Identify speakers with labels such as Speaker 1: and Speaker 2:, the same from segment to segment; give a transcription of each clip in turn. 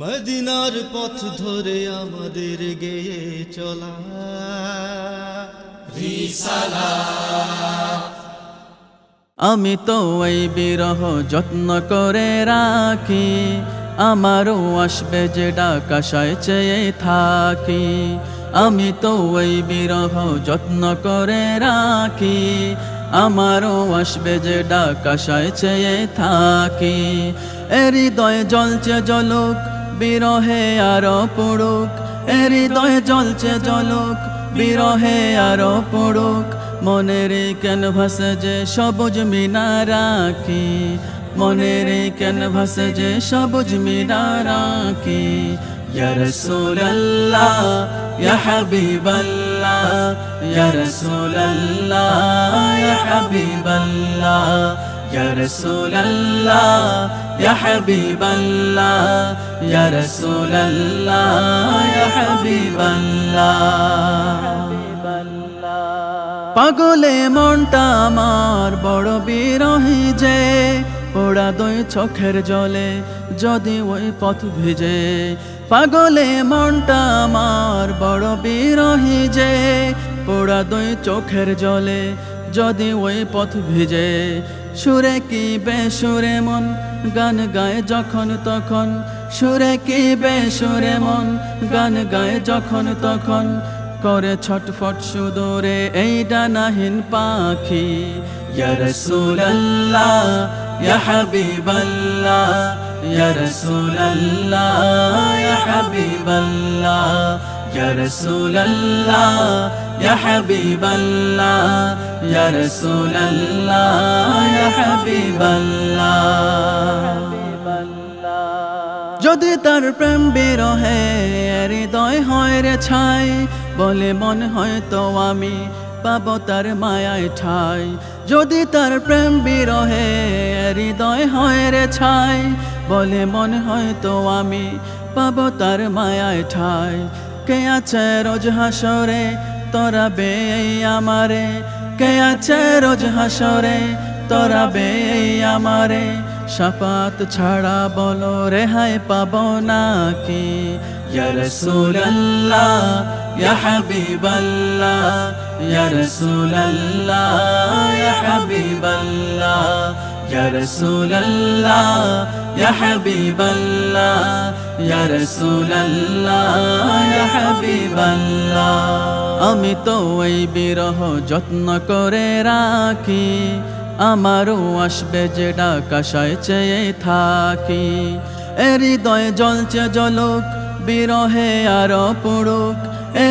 Speaker 1: মদিনার পথ ধরে আমাদের গেয়ে চলা।
Speaker 2: আমি তো এই বিরহ যত্ন করে রাখি, আমারও আসবে যে ডাকাশায় চেয়ে থাকি। আমি তো এই বিরহ যত্ন করে রাখি, আমারও আসবে যে ডাকাশায় চেয়ে থাকি। হৃদয় জলছে জলুক বিরহে আরও পড়ুক হৃদয় জলছে জলুক বিরহে আরও পড়ুক মনের কেন ভাসে যে সবুজ মিনা রাখি মনের কেন ভাসে যে সবুজ মিনা রাখি ইয়া রাসূলুল্লাহ, ইয়া হাবিবাল্লাহ। হাবিবাল্লাহ ইয়া রাসূলুল্লাহ ইয়া হাবিবাল্লাহ ইয়া রাসূলুল্লাহ ইয়া হাবিবাল্লাহ পাগলে মনটা আমার বড় বিরহি যে, পোড়া দই চোখের জলে যদি ওই পথ ভিজে। পাগলে মনটা আমার বড় বিরহি যে, পোড়া দই চোখের জলে যদি ওই পথ ভিজে। সুরে কি বেসুরে মন? গান গায় যখন তখন। সুরে কি বেসুরে মন? গান গায় যখন তখন। করে ছটফট সুদূরে এই ডানাহীন পাখি। ইয়া রাসূলুল্লাহ, ইয়া হাবিবাল্লাহ। ইয়া রাসূলুল্লাহ ইয়া হাবিবাল্লাহ ইয়া রাসূলুল্লাহ ইয়া হাবিবাল্লাহ যদি তার প্রেম বিরহে, হৃদয় হয় রে ছাই, বলে মন হয় তো আমি পাব তার মায়ায় ঠাই। যদি তার প্রেম বিরহে, হৃদয় হয় রে ছাই, বলে মন হয় তো আমি পাব তার মায়ায় ঠাই। কে আছে রোজ হাসরে? তোরা বে আমারে। কে আছে রোজ হাসরে? তোরা বে আমারে। সাফাত ছাড়া বলো রেহাই পাবো নাকি রাসূলুল্লাহ, ইয়া হাবিবাল্লাহ রাসূলুল্লাহ, ইয়া হাবিবাল্লাহ। ইয়া রাসূলুল্লাহ ইয়া হাবিবাল্লাহ ইয়া রাসূলুল্লাহ ইয়া হাবিবাল্লাহ আমি তো ওই বিরহ যত্ন করে রাখি, আমারও আসবে যে ডাকাশায় চেয়ে থাকি। হৃদয় জলছে জলুক বিরহে আরও পড়ুক।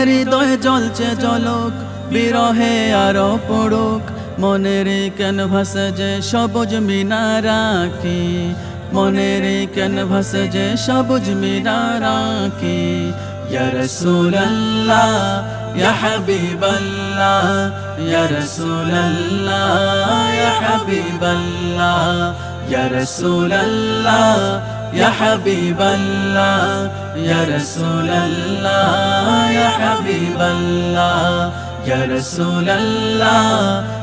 Speaker 2: হৃদয় জলছে জলুক বিরহে আরও পড়ুক। মনের কেন ভাসে যে সবুজ মিনা রাখি মনের কেন ভাসে যে সবুজ মিনা রাখি ইয়া রাসূলুল্লাহ, ইয়া হাবিবাল্লাহ, ইয়া রাসূলুল্লাহ, ইয়া হাবিবাল্লাহ, ইয়া রাসূলুল্লাহ, ইয়া হাবিবাল্লাহ, ইয়া রাসূলুল্লাহ, ইয়া